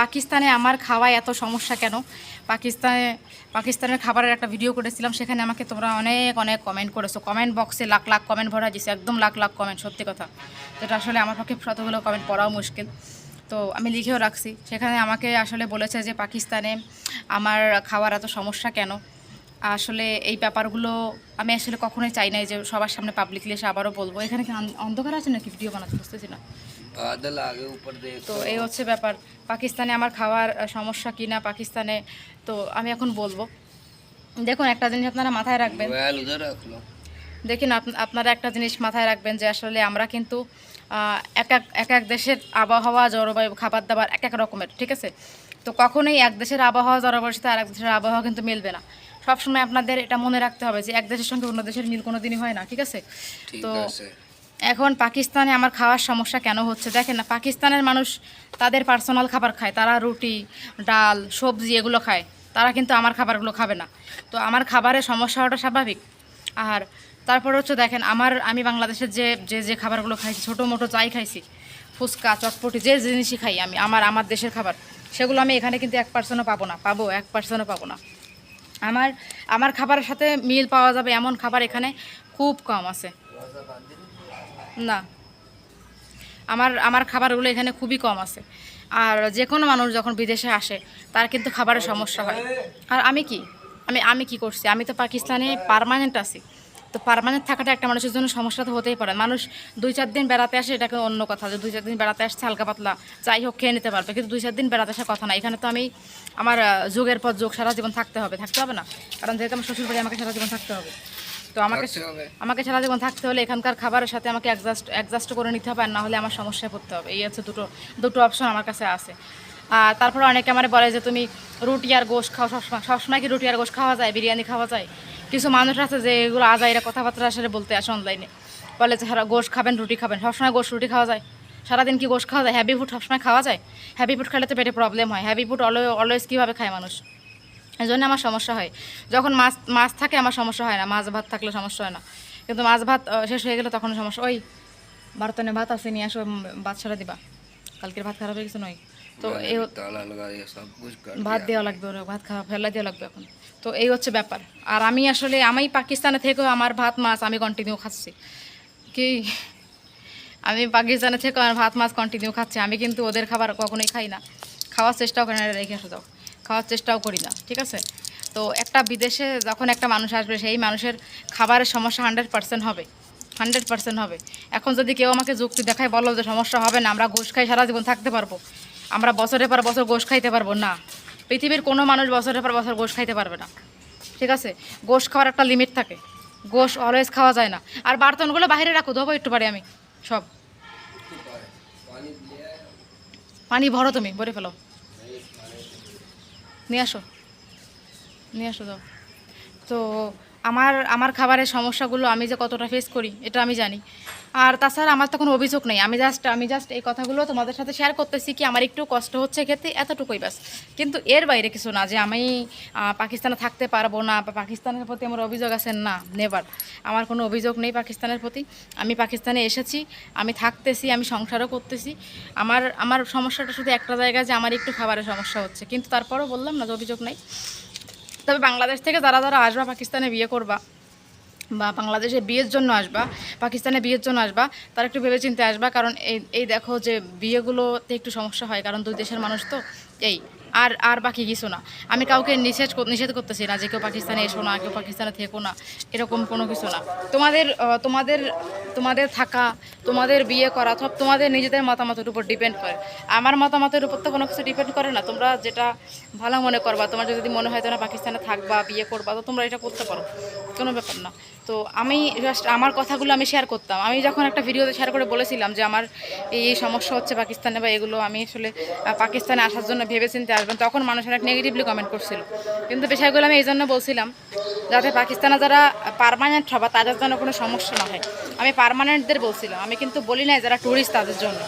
পাকিস্তানে আমার খাওয়ায় এত সমস্যা কেন? পাকিস্তানে, পাকিস্তানের খাবারের একটা ভিডিও করেছিলাম, সেখানে আমাকে তোমরা অনেক অনেক কমেন্ট করেছ। কমেন্ট বক্সে লাখ লাখ কমেন্ট ভরা দিয়েছে, একদম লাখ লাখ কমেন্ট সত্যি কথা। যেটা আসলে আমার পক্ষে শতগুলো কমেন্ট পড়াও মুশকিল। তো আমি লিখেও রাখছি। সেখানে আমাকে আসলে বলেছে যে, পাকিস্তানে আমার খাওয়ার এত সমস্যা কেন? আসলে এই ব্যাপারগুলো আমি আসলে কখনোই চাই নাই যে সবার সামনে পাবলিকলি এসে আবারও বলব। এখানে কি অন্ধকার আছে নাকি? ভিডিও বানাতে বুঝতেছি না। তো এই হচ্ছে ব্যাপার। পাকিস্তানে আমার খাওয়ার সমস্যা কি না পাকিস্তানে তো আমি এখন বলব। দেখুন একটা জিনিস আপনারা মাথায় রাখবেন। দেখুন আপনারা একটা জিনিস মাথায় রাখবেন যে আসলে আমরা কিন্তু এক এক এক এক দেশের আবহাওয়া জলবায়ু খাবার দাবার এক এক রকমের ঠিক আছে? তো কখনোই এক দেশের আবহাওয়া জলবায়ুর সাথে আর এক দেশের আবহাওয়া কিন্তু মিলবে না। সবসময় আপনাদের এটা মনে রাখতে হবে যে এক দেশের সঙ্গে অন্য দেশের মিল কোনো দিনই হয় না ঠিক আছে? তো এখন পাকিস্তানে আমার খাওয়ার সমস্যা কেন হচ্ছে? দেখেন না, পাকিস্তানের মানুষ তাদের পার্সোনাল খাবার খায়। তারা রুটি, ডাল, সবজি এগুলো খায়। তারা কিন্তু আমার খাবারগুলো খাবে না। তো আমার খাবারের সমস্যা হওয়াটা স্বাভাবিক। আর তারপর হচ্ছে দেখেন, আমার, আমি বাংলাদেশের যে যে যে খাবারগুলো খাইছি, ছোটো মোটো যাই খাইছি, ফুচকা, চটপটি, যে জিনিসই খাই আমি, আমার আমার দেশের খাবার, সেগুলো আমি এখানে কিন্তু এক পার্সেন্টও পাবো না, পাবো, এক পার্সেন্টও পাবো না। আমার আমার খাবারের সাথে মিল পাওয়া যাবে এমন খাবার এখানে খুব কম আছে। না। আমার আমার খাবারগুলো এখানে খুবই কম আছে। আর যে কোনো মানুষ যখন বিদেশে আসে, তার কিন্তু খাবারের সমস্যা হয়। আর আমি কি? আমি আমি কি করছি? আমি তো পাকিস্তানে পারমানেন্ট আছি। তো পারমানেন্ট থাকাটা একটা মানুষের জন্য সমস্যা তো হতেই পারে। মানুষ দুই, চার দিন বেড়াতে আসে, এটাকে অন্য কথা যে দুই, চার দিন বেড়াতে আসছে, হালকা পাতলা, যাই হোক, খেয়ে নিতে পারবে। কিন্তু দুই, চার দিন বেড়াতে আসার কথা না। এখানে তো আমি আমার যুগের পর যুগ, সারা জীবন থাকতে হবে। থাকতে হবে না। কারণ যেহেতু আমার শ্বশুর বাড়ি আমাকে সারা জীবন থাকতে হবে। তো আমাকে আমাকে সারা জীবন থাকতে হলে এখানকার খাবারের সাথে আমাকে অ্যাডজাস্ট অ্যাডজাস্ট করে নিতে হবে আর না হলে আমার সমস্যায় পড়তে হবে। এই হচ্ছে দুটো দুটো অপশন আমার কাছে আছে। আর তারপরে অনেকে আমার বলে যে তুমি রুটি আর গোশ খাও। সবসময় সবসময় কি রুটি আর গোশ খাওয়া যায় বিরিয়ানি খাওয়া যায়? কিছু মানুষ আছে যে এগুলো আজাইরা কথাবার্তা আসলে বলতে আসে অনলাইনে বলে যে হ্যাঁ গোশ খাবেন রুটি খাবেন। সবসময় গোশ রুটি খাওয়া যায়। সারাদিন কি গোশ খাওয়া যায়? হ্যাভি ফুড সবসময় খাওয়া যায়? হ্যাভি ফুড খেলে তো পেটে প্রবলেম হয়। হ্যাভি ফুড অলওয়েজ অলওয়েজ কীভাবে খায় মানুষ? এই জন্য আমার সমস্যা হয়। যখন মাছ মাছ থাকে আমার সমস্যা হয় না মাছ ভাত থাকলে সমস্যা হয় না। কিন্তু মাছ ভাত শেষ হয়ে গেলে তখন সমস্যা ওই বারোতনে ভাত আছে নিয়ে আসো ভাত ছাড়া দিবা। কালকের ভাত খারাপ হয়ে গেছে নয়। তো এই ভাত দেওয়া লাগবে ওরা ভাত খাওয়া ফেলা দেওয়া লাগবে এখন। তো এই হচ্ছে ব্যাপার। আর আমি আসলে আমি পাকিস্তানে থেকেও আমার ভাত মাছ আমি কন্টিনিউ খাচ্ছি। কি? আমি পাকিস্তানে থেকে আমার ভাত মাছ কন্টিনিউ খাচ্ছি। আমি কিন্তু ওদের খাবার কখনোই খাই না। খাওয়ার চেষ্টাও করি না রেখে আসো যাও। খাওয়ার চেষ্টাও করি না, ঠিক আছে? তো একটা বিদেশে যখন একটা মানুষ আসবে, সেই মানুষের খাবারের সমস্যা হান্ড্রেড পার্সেন্ট হবে হান্ড্রেড পার্সেন্ট হবে। এখন যদি কেউ আমাকে যুক্তি দেখায় বলো যে সমস্যা হবে না, আমরা গোশ খাই, সারা জীবন থাকতে পারব। আমরা বছরের পর বছর গোশ খাইতে পারব না। পৃথিবীর কোনো মানুষ বছরের পর বছর গোশ খাইতে পারবে না, ঠিক আছে? গোশ খাওয়ার একটা লিমিট থাকে। গোশ অলওয়েজ খাওয়া যায় না। আর বার্তনগুলো বাইরে রাখো দেবো একটু পারি আমি, সব। পানি ভরো তুমি, ভরে ফেলো। নিয়ে আসো। নিয়ে আসো দাও তো আমার আমার খাবারের সমস্যাগুলো আমি যে কতটা ফেস করি, এটা আমি জানি। আর তাছাড়া আমার তো কোনো অভিযোগ নেই। আমি জাস্ট আমি জাস্ট এই কথাগুলো তোমাদের সাথে শেয়ার করতেছি কি আমার একটু কষ্ট হচ্ছে ক্ষেত্রে এতটুকুই ব্যাস। কিন্তু এর বাইরে কিছু না, যে আমি পাকিস্তানে থাকতে পারব না বা পাকিস্তানের প্রতি আমার অভিযোগ আছে, না নেবার আমার কোনো অভিযোগ নেই পাকিস্তানের প্রতি। আমি পাকিস্তানে এসেছি, আমি থাকতেছি, আমি সংসারও করতেছি। আমার আমার সমস্যাটা শুধু একটা জায়গায় যে আমার একটু খাবারের সমস্যা হচ্ছে। কিন্তু তারপরও বললাম না যে অভিযোগ নেই। তবে বাংলাদেশ থেকে যারা যারা আসবা, পাকিস্তানে বিয়ে করবা বা বাংলাদেশে বিয়ের জন্য আসবা, পাকিস্তানে বিয়ের জন্য আসবা, তারা একটু ভেবে চিনতে আসবা। কারণ এই এই দেখো যে বিয়েগুলোতে একটু সমস্যা হয়, কারণ দুই দেশের মানুষ তো, এই আর আর বাকি কিছু না। আমি কাউকে নিষেধ নিষেধ করতেছি না যে কেউ পাকিস্তানে এসো না, কেউ পাকিস্তানে থেকো না, এরকম কোনো কিছু না। তোমাদের তোমাদের তোমাদের থাকা, তোমাদের বিয়ে করা সব তোমাদের নিজেদের মতামতের উপর ডিপেন্ড করে। আমার মতামতের উপর তো কোনো কিছু ডিপেন্ড করে না। তোমরা যেটা ভালো মনে করবা, তোমার যদি মনে হয় তোমরা পাকিস্তানে থাকবা, বিয়ে করবা, তো তোমরা এটা করতে পারো। কোনো ব্যাপার না। তো আমি জাস্ট আমার কথাগুলো আমি শেয়ার করতাম। আমি যখন একটা ভিডিওতে শেয়ার করে বলেছিলাম যে আমার এই সমস্যা হচ্ছে পাকিস্তানে বা এগুলো, আমি আসলে পাকিস্তানে আসার জন্য ভেবে চিন্তে আসবেন তখন মানুষ অনেক নেগেটিভলি কমেন্ট করছিল। কিন্তু বিষয়গুলো আমি এই জন্য বলছিলাম যাতে পাকিস্তানে যারা পারমানেন্ট হবে, তাদের জন্য কোনো সমস্যা না হয়। আমি পারমানেন্টদের বলছিলাম। আমি কিন্তু বলি নাই যারা ট্যুরিস্ট তাদের জন্য।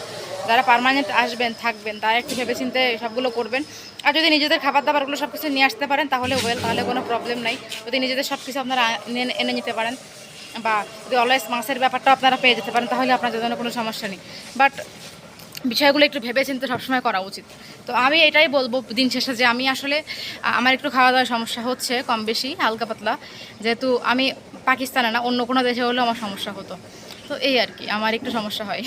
যারা পারমানেন্ট আসবেন, থাকবেন, তারা একটু ভেবে চিন্তে সবগুলো করবেন। আর যদি নিজেদের খাবার দাবারগুলো সব কিছু নিয়ে আসতে পারেন, তাহলে ওয়েল তাহলে কোনো প্রবলেম নাই। যদি নিজেদের সব কিছু আপনারা এনে নিতে পারেন, বা যদি অলওয়েজ মাছের ব্যাপারটা আপনারা পেয়ে যেতে পারেন, তাহলে আপনাদের জন্য কোনো সমস্যা নেই। বাট বিষয়গুলো একটু ভেবে চিন্তে সবসময় করা উচিত। তো আমি এটাই বলব দিন শেষে যে আমি আসলে আমার একটু খাওয়া দাওয়ার সমস্যা হচ্ছে কম বেশি, হালকা পাতলা। যেহেতু আমি পাকিস্তানে না, অন্য কোনো দেশে হলেও আমার সমস্যা হতো। তো এই আর কি, আমার একটু সমস্যা হয়।